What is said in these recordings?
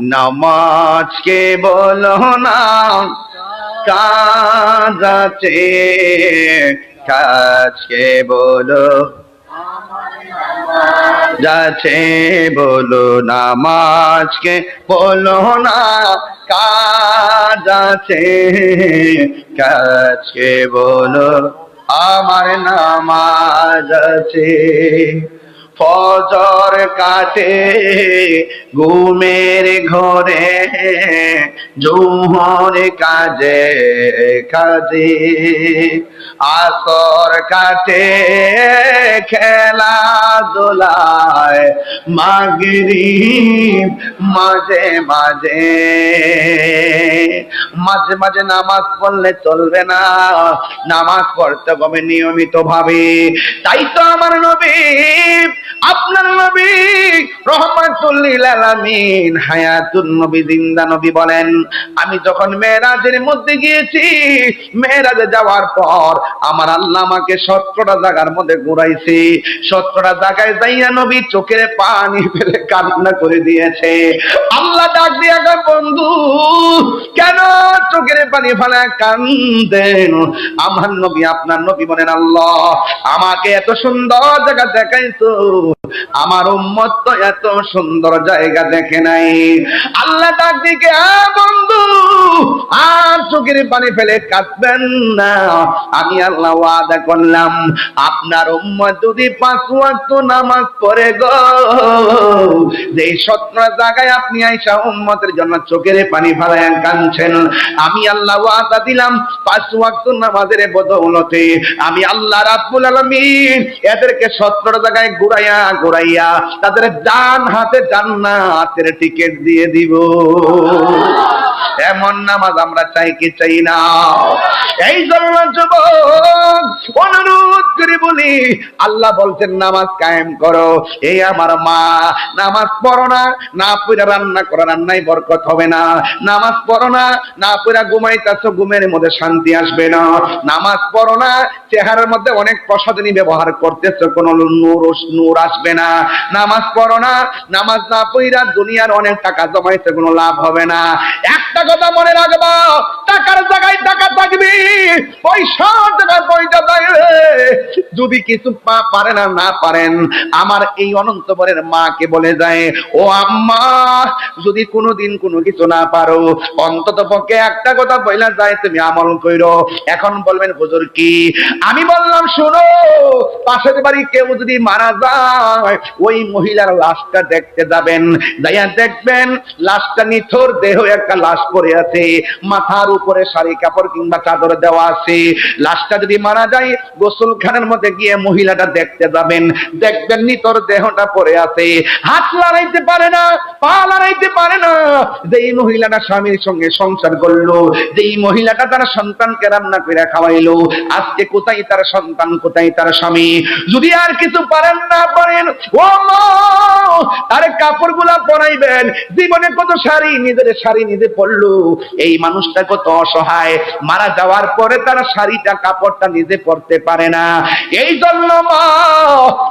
নামাজকে বলো না কাজ আছে কাজকে বলো যাচ্ছে বলো নামাজকে বলো না কাজ আছে কাজকে বলো, আমার নামাজ আছে। ফজর কাটে, ঘুমের ঘরে, জোহর কাজে কাজে। আসর কাটে খেলা দোলায় মাগরি মাঝে মাঝে। মাঝে মাঝে নামাজ পড়লে চলবে না, নামাজ পড়তে হবে নিয়মিত ভাবে তাই তো আমার নবী আপনার নবী রহমাতুল্লিল আলামিন হায়াতুন নবী জিন্দা নবী বলেন আমি যখন মেয়েরাজের মধ্যে গিয়েছি মেয়েরাজে যাওয়ার পর আমার আল্লাহ আমাকে সত্তরটা জায়গার মধ্যে ঘুরাইছে। সত্তরটা জায়গায় যাইয়া নবী চোখের পানি ফেলে কান্না করে দিয়েছে। আল্লাহ ডাক দিয়া কয়, বন্ধু কেন চোখের পানি ফেলে কান্দেন আমার নবী আপনার নবী বলেন আল্লাহ আমাকে এত সুন্দর জায়গা দেখাইছো। আমার উম্মত তো এত সুন্দর জায়গা দেখে নাই। আল্লাহ ডাক দিকে বন্ধু, আর চোখের পানি ফেলে কাঁদবেন না। আমি আল্লাহ ওয়াদা করলাম, আপনার উম্মত যদি পাঁচ ওয়াক্ত নামাজ পড়ে গো যে সত্র জায়গায় আপনি আইসা উম্মতের জন্য চোখের পানি ফেলায় কাঁদছেন, আমি আল্লাহ ওয়াদা দিলাম, পাঁচ ওয়াক্ত নামাজের বদৌলতে আমি আল্লাহ রাব্বুল আলামিন এদেরকে সত্র জায়গায় ঘুরাইয়া ঘুরাইয়া তাদের ডান হাতে জান্নাতের টিকিট দিয়ে দিব। এমন নামাজ আমরা চাই কি চাই না? এই জন্য যুবক, অনুরোধ করে বলি, আল্লাহ বলছেন, নামাজ কায়েম করো। এই আমার মা, নামাজ পড়ো না না পড়া রান্না করো রান্নায় বরকত হবে না। নামাজ পড়ো না না পড়া ঘুমাইতেছো, ঘুমের মধ্যে শান্তি আসবে না। নামাজ পড়ো না, চেহারার মধ্যে অনেক প্রসাধনী ব্যবহার করতেছো, কোনো নূর নূর আসবে না। নামাজ পড়ো না, নামাজ না পড়া দুনিয়ার অনেক টাকা জমাইতে কোনো লাভ হবে না। একটা কথা মনে রাখবা, টাকার জায়গায় টাকা থাকবি, পয়সার জায়গায় পয়সা থাকবে যদি কিছু পা পারে না না পারেন, আমার এই অনন্তবরের মাকে বলে যায়, ও আম্মা, যদি কোনোদিন কোনো কিছু না পারো, অন্তত পক্ষে একটা কথা বইলা যায়, তুমি আমল কইরো। এখন বলবেন, হুজুর কি? আমি বললাম, শোনো, পাশের বাড়ি কেউ যদি মারা যায়, ওই মহিলার লাশটা দেখতে যাবেন। যাইয়া দেখবেন, লাশটা নিথর দেহ, একটা লাশ পড়ে আছে, মাথার উপরে শাড়ি, কাপড় কিংবা চাদর দেওয়া আছে। লাশটা যদি মারা যায়, গোসলখানার মধ্যে গিয়ে মহিলাটা দেখতে যাবেন। দেখবেন নিতর দেহটা পড়ে আছে। হাত লড়াইতে পারে না, পা লড়াইতে পারে না। যেই মহিলাটা স্বামীর সঙ্গে সংসার করল, যেই মহিলাটা তার সন্তানকে রান্না করে খাওয়াইলো, আজকে কোথায় তার সন্তান, কোথায় তার স্বামী? যদি আর কিছু পারেন না পারেন, ও মা, তার কাপড়গুলা পরাইবেন। জীবনে কত শাড়ি, নিজের শাড়ি নিজে পরলো এই মানুষটা কত অসহায়, মারা যাওয়ার পরে তার শাড়িটা, কাপড়টা নিজে পরতে পারে না। এই জন্য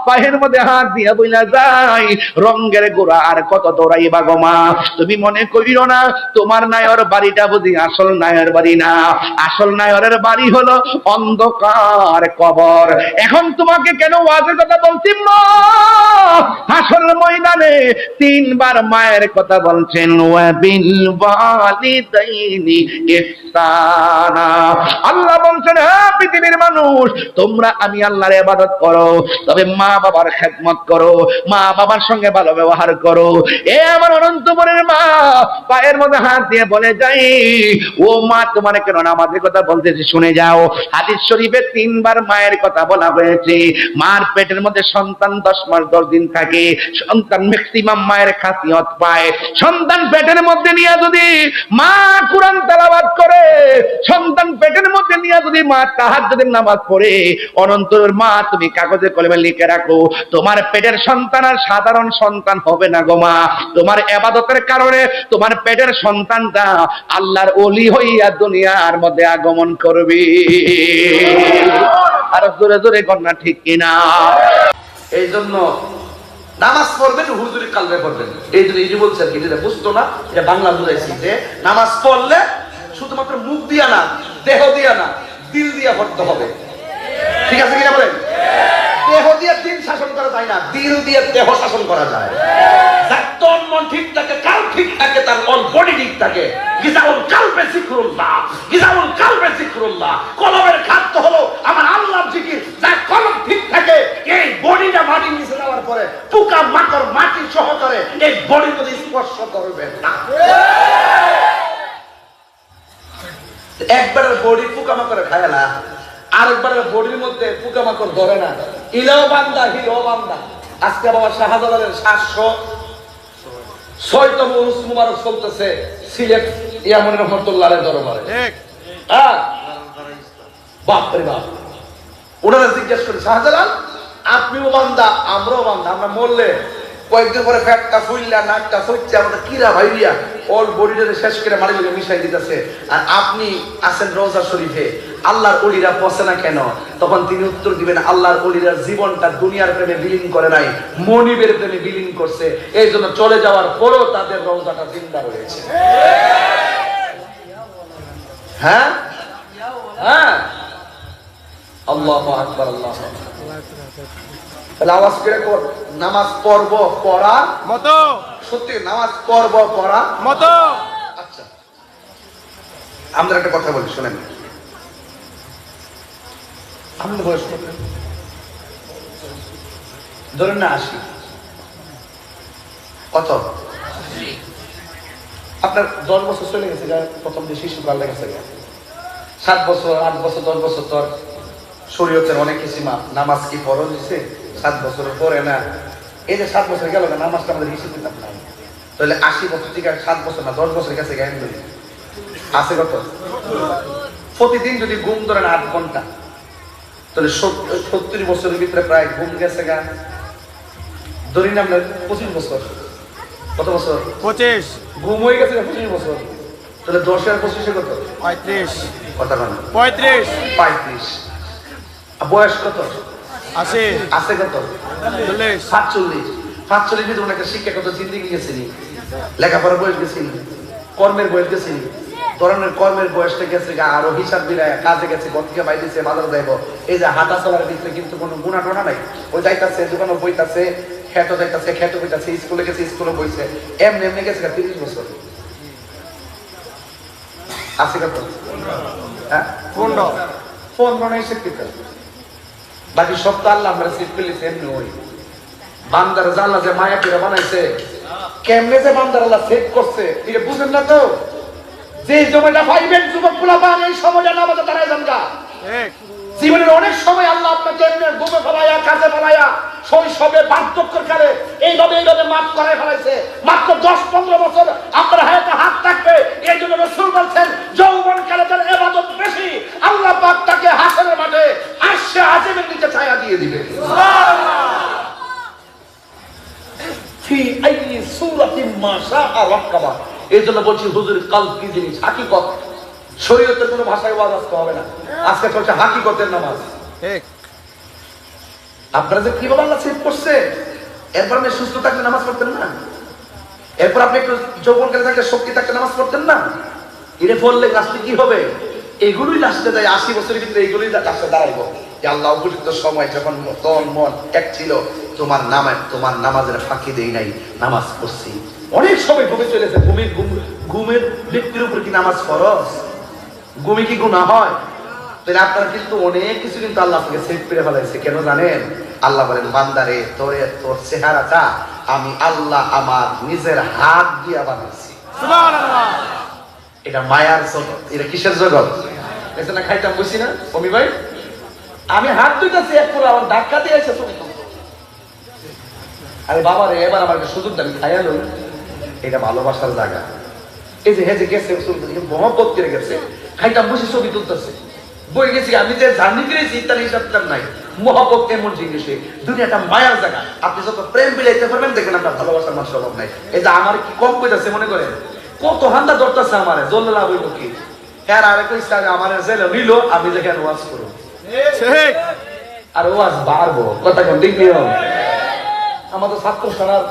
পায়ের মধ্যে হাত দিয়া বইলা যায় রঙ্গের গোড়া আর কত দৌড়াইবা গো মা। তুমি মনে করিও না, তোমার নায়র বাড়িটা বুঝি আসল নায়র বাড়ি না। আসল নায়রের বাড়ি হলো অন্ধকার কবর। এখন তোমাকে কেন ওয়াজের কথা বলছি আসল ময়দানে তিনবার মায়ের কথা বলছেন ওয়াবিল ওয়ালিদাইনি ইহসানা আল্লাহ বলছেন পৃথিবীর মানুষ, তোমরা আমি আল্লাহর ইবাদত করো, তবে মা বাবার খেদমত করো মা বাবার সঙ্গে ভালো ব্যবহার করো। এ আমার অনন্তপুরের মা, পায়ের মধ্যে হাত দিয়ে বলে, যাই, ও মা, তোমার কেন কথা বলতেছি, শুনে যাও। হাদিস শরীফে তিনবার মায়ের কথা বলা হয়েছে। মার পেটের মধ্যে সন্তান দশ মাস, দশ দিন থাকে। সন্তান ম্যাক্সিমাম মায়ের খাসিয়ত পায়। সন্তান পেটের মধ্যে নিয়ে যদি মা কোরআন তেলাবাদ করে, সন্তান পেটের মধ্যে নিয়ে যদি মা তাহার যদি নামাজ পড়ে অনন্তর মা তুমি কাগজে কলমে লিখে রাখো, তোমার পেটের সন্তান আর সাধারণ সন্তান হবে না গো মা। তোমার এবাদতের কারণে তোমার পেটের সন্তানটা আল্লাহর অলি হইয়া দুনিয়ার মধ্যে আগমন করবে। আর জোরে জোরে কন্যা ঠিক কিনা? এই জন্য নামাজ পড়বেন হুজুরি কালবে পড়বেন। এই জন্য এই যে বলছে কি যেটা বুঝতো না, এটা বাংলা বুঝাইছি যে নামাজ পড়লে শুধুমাত্র মুখ দিয়া না, দেহ দিয়া না, দিল দিয়া পড়তে হবে। ঠিক আছে কিনা বলেন? দেহ দিয়ে দিন শাসন করা যায় না, দিল দিয়ে দেহ শাসন করা যায়। যার তন মন ঠিক থাকে, কাল ঠিক থাকে, তার অল বডি ঠিক থাকে। গিজাউল কালবে জিক্রুল্লাহ, গিজাউল কালবে জিক্রুল্লাহ। কলমের খাদ্য হলো আমার আল্লাহর জিকির, যার কলম ঠিক থাকে এই বডিটা মাটি নিচে যাওয়ার পরে পোকা মাকড় মাটি সহকারে এই বডির মধ্যে স্পর্শ করবে না। একবার বডি পোকামাকড়ে খায় না আরেকবার বডির মধ্যে পোকামাকড় ধরে না। ইলেও বান্দা হিলেও বান্দা। আজকে বাবা শাহজালালের সাতশো ছয়তম উরুস মুবারক চলতেছে সিলেট ইয়ামন রহমতুল্লাহ দরবারে। বাপরে বাপ রে বাপ। ওনারা জিজ্ঞেস করে শাহজালাল আপনিও বান্দা, আমরাও বান্দা, আমরা মরলে কয়েকদিন পরে ফ্যাটটা ফুললা নাকটা ফুলছে আমাদের কিরা ভাইরিয়া অল বডিটাতে শেষ করে মারি লোকে মিশাই দিতেছে। আর আপনি আছেন রোজা শরীফে, আল্লাহর অলিরা পচে না কেন? তখন তিনি উত্তর দিবেন, আল্লাহর অলিরা জীবনটা দুনিয়ার প্রেমে বিলীন করে নাই, মনিবের প্রেমে বিলীন করছে। এই জন্য চলে যাওয়ার পরও তাদের রোজাটা জিন্দা রয়েছে। হ্যাঁ? হ্যাঁ? আল্লাহ আকবার আল্লাহ তাহলে আওয়াজ করে নামাজ পড়ব পড়া মতো। সত্যি নামাজ পড়ব পড়া মতো। আচ্ছা। আমরা একটা কথা বলি শোনেন। আমাদের বয়স কত? ধরেন না আসি কত? আপনার দশ বছর চলে গেছে প্রথম যে শিশুকাল লেগেছে। সাত বছর আট বছর দশ বছর তোর শরীয়তের অনেক কিছু মাপ নামাজ কি ফরজ দিছে সাত বছরের পরে না। এই যে সাত বছর গেল না নামাজটা আমাদের হিসেব কিতাব নাই তাহলে আশি বছর থেকে সাত বছর না দশ বছর গেছে জ্ঞান ধরি আছে কত? প্রতিদিন যদি ঘুম ধরেন আট ঘণ্টা তাহলে সত্তর বছরের ভিতরে প্রায় ঘুম গেছে গা। ধরি না আপনার পঁচিশ বছর। কত বছর? পঁচিশ। ঘুম হয়ে গেছে পঁচিশ বছর? তাহলে দশ আর পঁচিশে কত? পঁয়ত্রিশ। কথা পঁয়ত্রিশ। পঁয়ত্রিশ। বয়স কত? আশি। আছে কত? সাতচল্লিশ। সাতচল্লিশ ভিতরে একটা শিক্ষাগত জিন্দিগি গেছিনি। লেখাপড়ার বয়স গেছিনি। কর্মের বয়স গেছিনি। ধরনের কর্মের বয়সটা গেছে আরও হিসাব বিরায় কাজে গেছে গতিকে বাইরেছে বাজার যাইব। এই যে হাঁটা চলার ভিতরে কিন্তু কোনো গুণা টোনা নাই। ওই যাইতাছে দোকানে বইতাছে খেত যাইতাছে খেত বইতাছে স্কুলে গেছে স্কুলে বইছে। এমনি এমনি গেছে তিরিশ বছর। আছে কত? হ্যাঁ? পনেরো। পনেরো নাই শিক্ষিত। বাকি সব তো আল্লাহ আমরা সিট পেলেছে এমনি ওই বান্দার জানলা যে মায়া পেরা বানাইছে কেমনে যে বান্দার আল্লাহ সেভ করছে এটা বুঝেন না তো? যে জমিটা পাইবেন যুবকগুলা পান এই সময়টা নামাজে দাঁড়ায় যান গা। জীবনের অনেক সময় আল্লাহ আপনাকে এমনি ঘুমে ফেলাইয়া কাজে ফেলাইয়া শৈশবে বার্ধক্যের কালে এইভাবে এইভাবে মাফ করাই ফেলাইছে। মাত্র দশ পনেরো বছর সূরাতিন মা শাআ এই জন্য বলছি হুজুর কাল কি জিনিস? হাকিকত। শরীয়তের কোনো ভাষায় ওয়াজ আজকে হবে না। আজকে চলছে হাকিকতের নামাজ। আপনারা যে কীভাবে আল্লাহ সেভ করছে এরপর আপনি সুস্থ থাকলে নামাজ পড়তেন না? এরপর আপনি একটু যৌবন করে থাকলে শক্তি থাকলে নামাজ পড়তেন না? এটা পড়লে কি হবে? এগুলোই লাস্টে দেয় আশি বছরের ভিতরে এগুলোই লাস্টে দাঁড়াইব। যে আল্লাহ উপযুক্ত সময় যখন তন মন এক ছিল তোমার নামে তোমার নামাজের ফাঁকি দেই নাই নামাজ পড়ছি। অনেক সময় ঘুমে চলেছে। ঘুমের ঘুম ঘুমের ব্যক্তির উপর কি নামাজ ফরজ? ঘুমে কি গুণা হয়? তাহলে আপনার কিন্তু অনেক কিছু কিন্তু আল্লাহ আপনাকে সেভ করে ফেলাইছে। কেন জানেন? আল্লাহ বলেন বান্দারে তোরে তোর চেহারাটা আমি আল্লাহ আমার নিজের হাত দিয়া বানাইছি। এটা মায়ার জগৎ। এটা কিসের জগৎ? না খাইতাম বুঝছি না? অমি ভাই? আমি হাত দুইটাছি এক করে আমার ধাক্কা দিয়ে এসে তুমি আরে বাবা রে এবার আমার সুযোগ দেন খাইয়া লই। এটা ভালোবাসার জায়গা। এই যে হেজে গেছে মহব্বত করে গেছে। খাইতাম বসে ছবি তুলতেছে। বই গেছি আমি যে জার্নি করেছি তার হিসাব নাই। মহব্বত এমন জিনিস দুনিয়াটা মায়ার জায়গা। আপনি যত প্রেম বিলাইতে পারবেন দেখবেন আপনার ভালোবাসার মানুষ অভাব নাই। এই যে আমার কি কম কইতাছে মনে করেন? কত হান্দা ধরতেছে আমার জল লাভ হইল কি? হ্যাঁ আর একটা ইচ্ছা আমার জেলে নিল আমি যেখানে ওয়াজ করব। আর ওয়াজ বাড়বো কথা কোন দিক নিয়ম আমাদের ছাত্র সেনার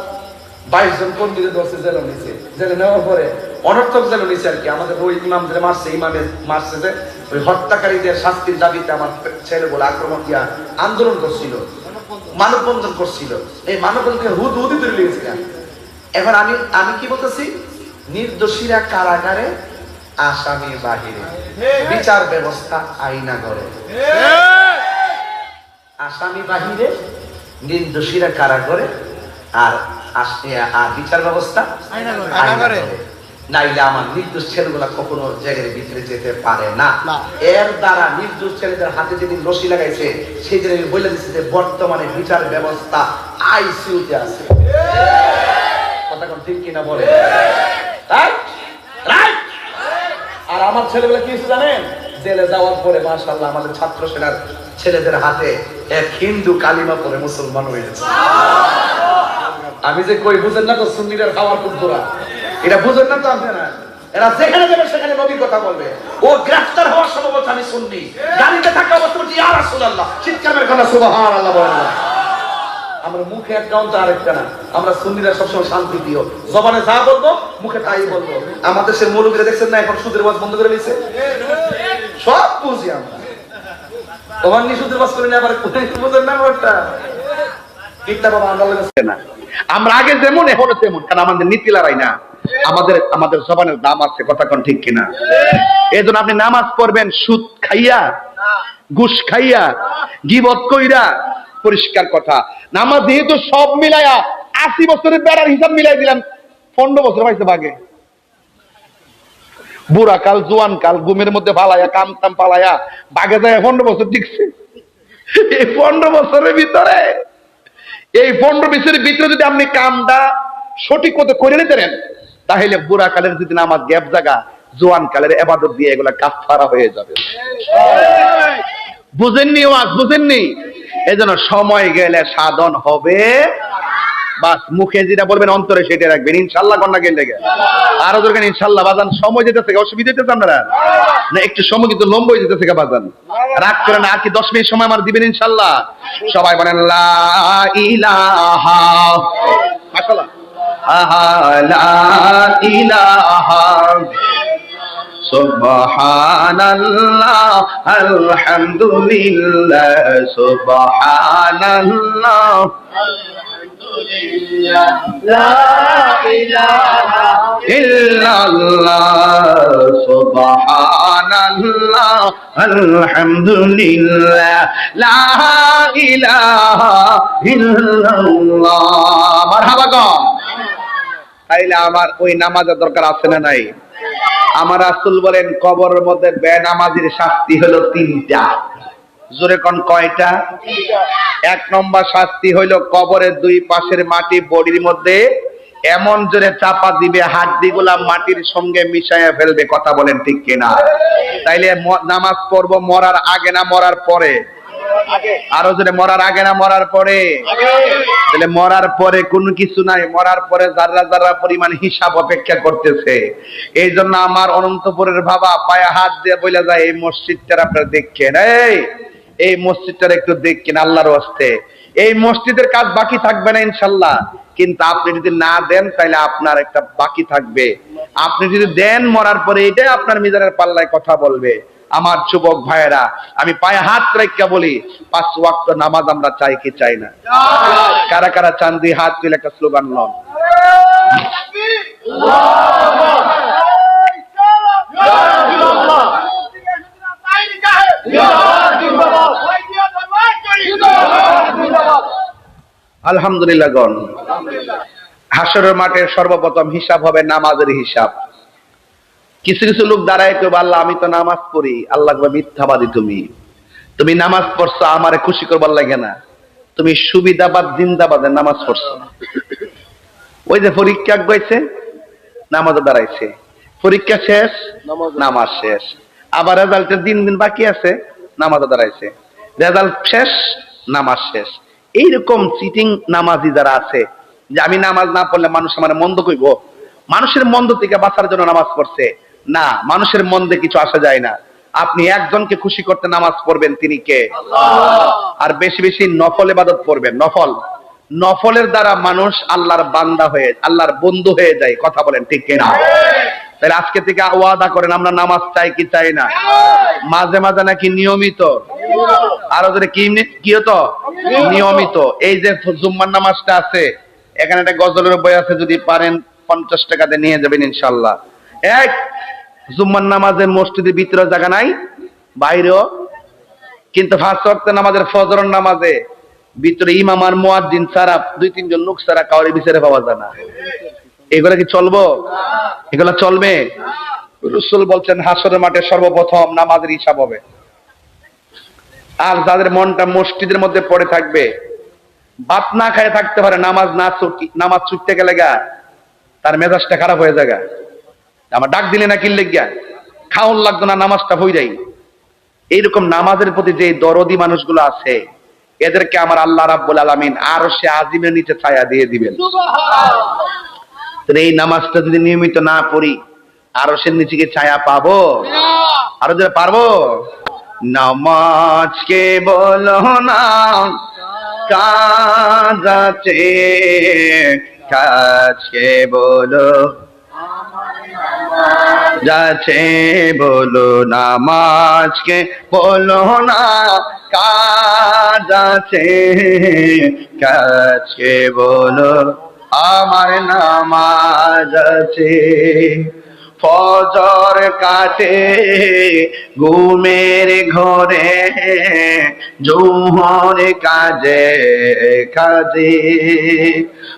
বাইশ জন কর্মীদের ধরছে জেলে নিচে জেলে নেওয়ার পরে অনর্থক জেলে নিচে আর কি। আমাদের ওই ইমাম যে মারছে ইমামে মারছে যে ওই হত্যাকারীদের শাস্তির দাবিতে আমার ছেলে বলে আক্রমণ দিয়া আন্দোলন করছিল মানববন্ধন করছিল। এই মানববন্ধন হুদ হুদি তুলে লেগেছিলাম এখন আমি আমি কি বলতেছি? নির্দোষীরা কারাগারে আসামি বাহিরে। বিচার ব্যবস্থা আইনা করে আসামি বাহিরে নির্দোষীরা কারা করে আর আর বিচার ব্যবস্থা। নাইলে আমার নির্দোষ ছেলেগুলা কখনো জায়গার ভিতরে যেতে পারে না। এর দ্বারা নির্দোষ ছেলেদের হাতে যেদিন রশি লাগাইছে সেই দিন আমি বলে দিচ্ছি যে বর্তমানে বিচার ব্যবস্থা আইসিউতে আছে কথা ঠিক কিনা বলে? Right? আর আমার ছেলেগুলো কি জানেন জেলে যাওয়ার পরে মাশাল্লাহ আমাদের ছাত্র সেনার ছেলেদের হাতে এক হিন্দু কালিমা পরে মুসলমান হয়ে গেছে। আমি যে কই, বুঝেন না তো সুন্নিদের খাওয়ার খুব এটা বুঝেন না তো আপনারা? এরা যেখানে যাবে, সেখানে নবীর কথা বলবে। ও গ্রেফতার হওয়ার আমি গাড়িতে থাকা অবস্থা বলছি, ইয়া রাসূলুল্লাহ। চিৎকার মেরে কথা, সুবহানাল্লাহ বলেন। আমরা মুখে এক কাউন্ট আর একটা না। আমরা সুন্নিরা সবসময় শান্তি দিও জবানে যা বলব, মুখে তাই বলব। আমাদের দেশের মৌলবীরা দেখছেন না, এখন সুদের বাস বন্ধ করে দিয়েছে? সব বুঝি আমরা। তোমার নি সুদের বাস করে আবার বুঝেন না ওটা কিতা বাবা, আমরা না। আমরা আগে যেমন, এখনও তেমন, কারণ আমাদের নীতি লড়াই না। আমাদের আমাদের জবানের দাম আছে, কথা কোন ঠিক কিনা? এই জন্য আপনি নামাজ পড়বেন, সুদ খাইয়া, ঘুষ খাইয়া, গিবত কইরা, পরিষ্কার কথা। নামাজ যেহেতু সব মিলাইয়া আশি বছরের বেড়ার হিসাব মিলাই দিলাম, পনেরো বছর পাইছে বাগে। বুড়া কাল, জোয়ান কাল, ঘুমের মধ্যে ফালাইয়া, কাম টাম পালাইয়া বাগে যায় পনেরো বছর টিকছে। এই পনেরো বছরের ভিতরে, এই পনেরো বছরের ভিতরে যদি আপনি কামটা সঠিক মতো করে নিতে পারেন তাহলে বুড়া কালের যদি আমার গ্যাপ জাগা, জোয়ান কালের এবাদত দিয়ে এগুলা কাফারা হয়ে যাবে। বুঝেননি ওয়াজ, বুঝেননি? এই জন্য সময় গেলে সাধন হবে বাস, মুখে যেটা বলবেন, অন্তরে সেটা রাখবেন। ইনশাল্লাহ কন্যা গেলে আরও দরকার ইনশাল্লাহ, বাজান, সময় যেতে থেকে অসুবিধা হইতেছে আপনারা? না, একটু সময় কিন্তু লম্বা হয়ে যেতে থেকে বাজান। রাগ করে না, আর কি দশ মিনিট সময় আমার দিবেন, ইনশাল্লাহ? সবাই বলেন, লা ইলাহা মাশাআল্লাহ। আহা, লা ইলাহা আলহামদুলিল্লাহ, সুবহানাল্লাহ। ইল্লাল্লাহ তাইলে আমার ওই নামাজের দরকার আছে না নাই? আমার রাসূল বলেন, কবরের মধ্যে বেনামাজির শাস্তি হলো তিনটা। জোরে কোন কয়টা? এক নম্বর শাস্তি হইল কবরের দুই পাশের মাটি বডির মধ্যে। এমন জোরে চাপা দিবে হাড্ডি গুলা মাটির সঙ্গে মিশাইয়া ফেলবে কথা বলেন ঠিক কিনা? তাইলে নামাজ পড়ব মরার আগে না মরার পরে? আরও জোরে মরার আগে না মরার পরে? তাহলে মরার পরে কোনো কিছু নাই মরার পরে যারা যারা পরিমাণ হিসাব অপেক্ষা করতেছে। এই জন্য আমার অনন্তপুরের বাবা পায়ে হাত দিয়ে বলে যায় এই মসজিদটার আপনারা দেখছেন এই এই মসজিদটার একটু দেখছেন আল্লাহর হস্তে এই মসজিদের কাজ বাকি থাকবে না ইনশাল্লাহ। কিন্তু আপনি যদি না দেন তাহলে আপনার একটা বাকি থাকবে। আপনি যদি দেন মরার পরে, এটাই আপনার মিজানের পাল্লায় কথা বলবে। আমার যুবক ভাইয়েরা, আমি পায়ে হাত রেখা বলি, পাঁচ ওয়াক্ত নামাজ আমরা চাই কি চাই না? কারা কারা চান, দুই হাত তুলে একটা স্লোগান লন আলহামদুলিল্লাহ। গণ হাসরের মাঠের সর্বপ্রথম হিসাব হবে নামাজের হিসাব। কিছু কিছু লোক দাঁড়ায় কেউ আল্লাহ আমি তো নামাজ পড়ি। আল্লাহ মিথ্যাবাদী তুমি। তুমি নামাজ পড়ছো আমারে খুশি করবার লাগে না। তুমি সুবিধাবাদ জিন্দাবাদের নামাজ পড়ছো। ওই যে পরীক্ষা গেছে নামাজে দাঁড়াইছে। পরীক্ষা শেষ নামাজ শেষ। আবার রেজাল্টের দিন দিন বাকি আছে নামাজে দাঁড়াইছে। রেজাল্ট শেষ নামাজ শেষ। এইরকম চিটিং নামাজি যারা আছে যে আমি নামাজ না পড়লে মানুষ আমার মন্দ কইব? মানুষের মন্দ থেকে বাঁচার জন্য নামাজ পড়ছে। না মানুষের মন্দে কিছু আসা যায় না। আপনি একজনকে খুশি করতে নামাজ পড়বেন তিনি কে? আর বেশি বেশি নফল ইবাদত পড়বেন নফল। নফলের দ্বারা মানুষ আল্লাহর বান্দা হয়ে আল্লাহর বন্ধু হয়ে যায় কথা বলেন ঠিক কিনা? তাহলে আজকে থেকে ওয়াদা করেন, আমরা নামাজ চাই কি চাই না? মাঝে মাঝে নাকি নিয়মিত? আরও যদি কি কি হতো? নিয়মিত। এই যে জুম্মার নামাজটা আছে, এখানে একটা গজলের বই আছে, যদি পারেন পঞ্চাশ টাকাতে নিয়ে যাবেন ইনশাল্লাহ। এক, জুম্মার নামাজের মসজিদের ভিতরে জায়গা নাই, বাইরেও। কিন্তু ফার্স্ট ওয়াক্ত নামাজের ফজরের নামাজে ভিতরে ইমাম আর মুয়াজ্জিন ছাড়া দুই তিনজন লোক ছাড়া কাউরে বিচারে পাওয়া যায় না। এগুলা কি চলবো? এগুলা চলবে? রসুল বলছেন, হাসরের মাঠে সর্বপ্রথম নামাজের হিসাব হবে। আর যাদের মনটা মসজিদের মধ্যে পড়ে থাকবে, ভাত না খায় থাকতে পারে, নামাজ না নামাজ ছুটতে গেলে গা, তার মেজাজটা খারাপ হয়ে যায় আমার ডাক দিলে না কিনলে গিয়া, খাওন লাগতো না, নামাজটা হয়ে যায়। এইরকম নামাজের প্রতি যে দরদি মানুষগুলো আছে, এদেরকে আমার আল্লাহ রাব্বুল আলামিন আরও সে আজিমের নিচে ছায়া দিয়ে দিবেন। তাহলে এই নামাজটা যদি নিয়মিত না পড়ি আরও সে নিচে ছায়া পাবো? আরও যে পারব? নামাজ কে বলো না কাজ আছে কাজকে বলো। যাচ্ছে বলো নামাজকে বলো না কাজ আছে কাজকে বলো। আমার নামাজ আছে। ফজর কাটে, ঘুমের ঘরে জোহর কাজে কাজে।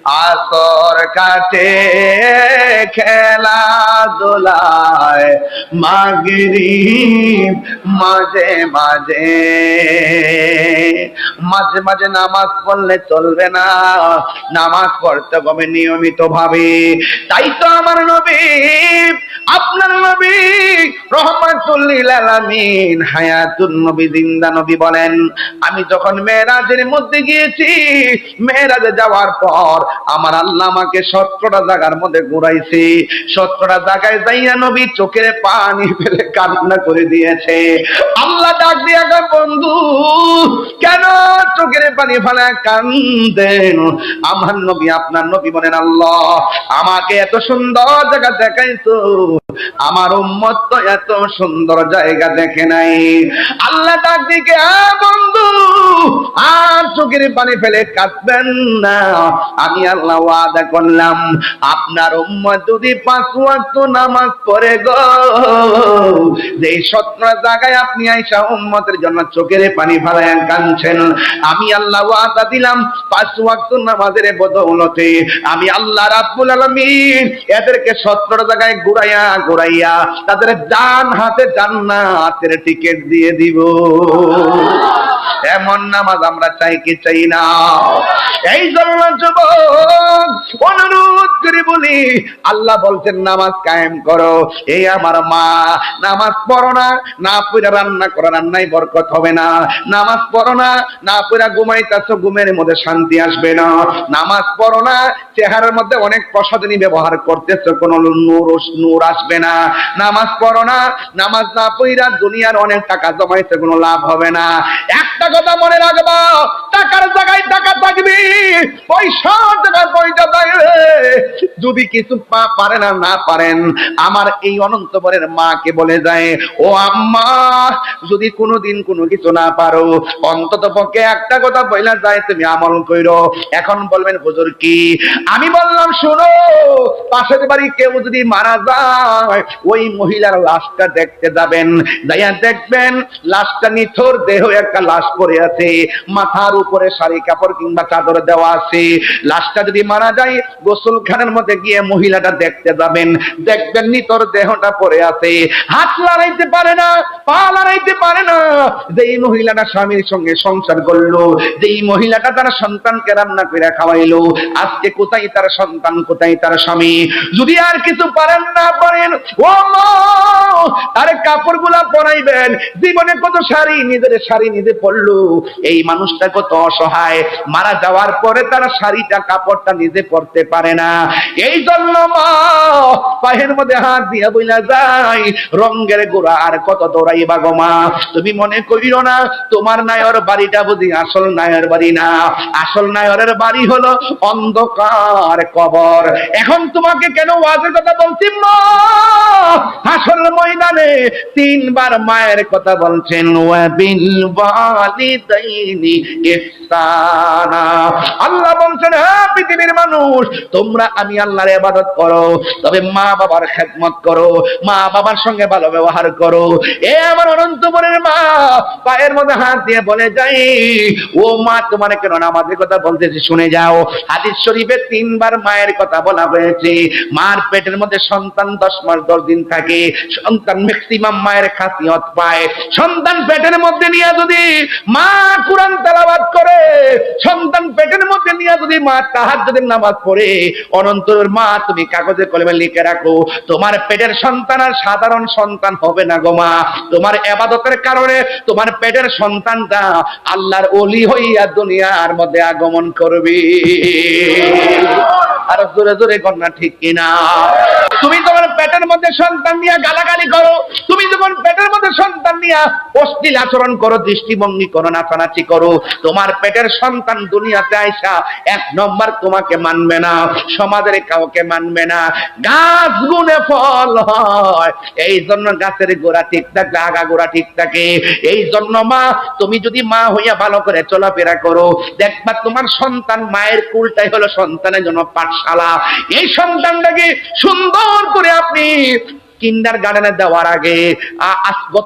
আসর কাটে খেলা দোলায় মাগরি মাঝে মাঝে। মাঝে মাঝে নামাজ পড়লে চলবে না। নামাজ পড়তে হবে নিয়মিত ভাবে তাই তো আমার নবী, আপনার নবী রহমাতুল্লিল আলামিন হায়াতুন নবী, জিন্দা নবী বলেন, আমি যখন মেয়েরাজের মধ্যে গিয়েছি, মেয়েরাজে যাওয়ার পর আমার আল্লাহ আমাকে সত্তরটা জায়গার মধ্যে ঘুরাইছে। সত্তরটা জায়গায় যাইয়া নবী চোখের পানি ফেলে কান্না করে দিয়েছে। আল্লাহ ডাক দিয়া বন্ধু, কেন চোখের পানি ফেলে কান্দেন আমার নবী, আপনার নবী বলেন, আল্লাহ, আমাকে এত সুন্দর জায়গা দেখাইছো। আমার উম্মত তো এত সুন্দর জায়গা দেখে নাই। আল্লাহ ডাক দিকে বন্ধু, আর চোখের পানি ফেলে কাঁদবেন না। আমি আল্লাহ ওয়াদা করলাম, আপনার উম্মত যদি পাঁচ ওয়াক্ত নামাজ পড়ে গো যে সত্র জায়গায় আপনি আইসা উম্মতের জন্য চোখের পানি ফেলায় কাঁদছেন আমি আল্লাহ ওয়াদা দিলাম, পাঁচ ওয়াক্ত নামাজের বদৌলতে। আমি আল্লাহ রাব্বুল আলামিন এদেরকে সত্তর জায়গায় ঘুরাইয়া ঘুরাইয়া তাদের ডান হাতে জান্নাতের টিকিট দিয়ে দিব। এমন নামাজ আমরা চাই কি চাই না? এই জন্য যুবক আল্লাহ বলছেন, নামাজ কায়েম করো। এই আমার মা, নামাজ পড়ো না না পড়া রান্না করো রান্নায় বরকত হবে না। নামাজ পড়ো না না পড়া ঘুমাইতেছ, ঘুমের মধ্যে শান্তি আসবে না। নামাজ পড়ো না, চেহারার মধ্যে অনেক প্রসাধনী ব্যবহার করতেছ, কোনো নূর নূর আসবে না। নামাজ পড়ো না, নামাজ না পড়া দুনিয়ার অনেক টাকা জমাইতে কোনো লাভ হবে না। একটা কথা মনে রাখবা, টাকার জায়গায় টাকা থাকবি পয়সার জায়গায় পয়সা থাকবে। যদি কিছু পা- পারে না না পারেন, আমার এই অনন্তপরের মাকে বলে যায়, ও আম্মা, যদি কোনোদিন কোনো কিছু না পারো, অন্তত পক্ষে একটা কথা বইলা যায়, তুমি আমল কইরো। এখন বলবেন, হুজুর কি? আমি বললাম, শোনো, পাশের বাড়ি কেউ যদি মারা যায়, ওই মহিলার লাশটা দেখতে যাবেন। যাইয়া দেখবেন, লাশটা নিথর দেহ একটা লাশ পড়ে আছে, মাথার উপরে শাড়ি কাপড় কিংবা চাদর দেওয়া আছে। লাশটা যদি মারা যায়, গোসলখানের মধ্যে গিয়ে মহিলাটা দেখতে যাবেন। দেখবেন নিতর দেহটা পড়ে আছে। হাত লড়াইতে পারে না, পা লড়াইতে পারে না। যেই মহিলাটা স্বামীর সঙ্গে সংসার করল, যেই মহিলাটা তার সন্তানকে রান্না করে খাওয়াইলো, আজকে কোথায় তার সন্তান, কোথায় তার স্বামী? যদি আর কিছু পারেন না পারেন ও মা আরে কাপড়গুলা পরাইবেন। জীবনে কত শাড়ি নিজের শাড়ি নিজে পরলো। এই মানুষটা কত অসহায়। মারা যাওয়ার পরে তারা শাড়িটা, কাপড়টা নিজে পরতে পারে না। এই জন্য মা, পায়ের মধ্যে হাত দিয়া বইলা যায় রঙ্গের গোড়া আর কত দৌড়াইবা গো মা। তুমি মনে করিও না, তোমার নায়র বাড়িটা বুঝি আসল নায়র বাড়ি না। আসল নায়রের বাড়ি হলো অন্ধকার কবর। এখন তোমাকে কেন ওয়াজের কথা বলছি মা? আসল ময়দানে তিনবার মায়ের কথা বলছেন আল্লাহ বলছেন হ্যাঁ পৃথিবীর মানুষ, তোমরা আমি আল্লাহর ইবাদত করো, তবে মা বাবার খেদমত করো, মা বাবার সঙ্গে ভালো ব্যবহার করো। এ আমার অনন্তপুরের মা, পায়ের মধ্যে হাত দিয়ে বলে, যাই, ও মা, তোমার কেন আমাদের কথা বলতেছি, শুনে যাও। হাদিস শরীফে তিনবার মায়ের কথা বলা হয়েছে, মার পেটের মধ্যে সন্তান দশ মাস দশ দিন থাকে, সন্তান ম্যাক্সিমাম মায়ের খাসিয়ত পায়। সন্তান পেটের মধ্যে নিয়ে যদি মা কোরআন তেলাবাদ করে, সন্তান পেটের মধ্যে নিয়ে যদি মা তাহার যদি নামাজ পড়ে অনন্তর মা তুমি কাগজে কলমে লিখে রাখো, তোমার পেটের সন্তান আর সাধারণ সন্তান হবে না গো মা। তোমার এবাদতের কারণে তোমার পেটের সন্তানটা আল্লাহর অলি হইয়া দুনিয়ার মধ্যে আগমন করবে। আর জোরে জোরে কন্যা ঠিক কিনা? তুমি তোমার পেটের মধ্যে সন্তান নিয়ে গালাগালি করো। তুমি যখন পেটের মধ্যে সন্তান নিয়ে অশ্লীল আচরণ করো, দৃষ্টিভঙ্গি করো, নাচানাচি করো, তোমার পেটের সন্তান দুনিয়াতে আইসা এক নম্বর তোমাকে মানবে না, সমাজের কাউকে মানবে না। গাছ গুনে ফল হয়। এই জন্য গাছের গোড়া ঠিক থাকলে, আগা গোড়া ঠিক থাকে। এই জন্য মা, তুমি যদি মা হইয়া ভালো করে চলাফেরা করো, দেখবা তোমার সন্তান মায়ের কুলটাই হলো সন্তানের জন্য পাঠশালা। এই সন্তানটাকে সুন্দর করে আপনি কিন্ডার গার্ডেনে দেওয়ার আগে গত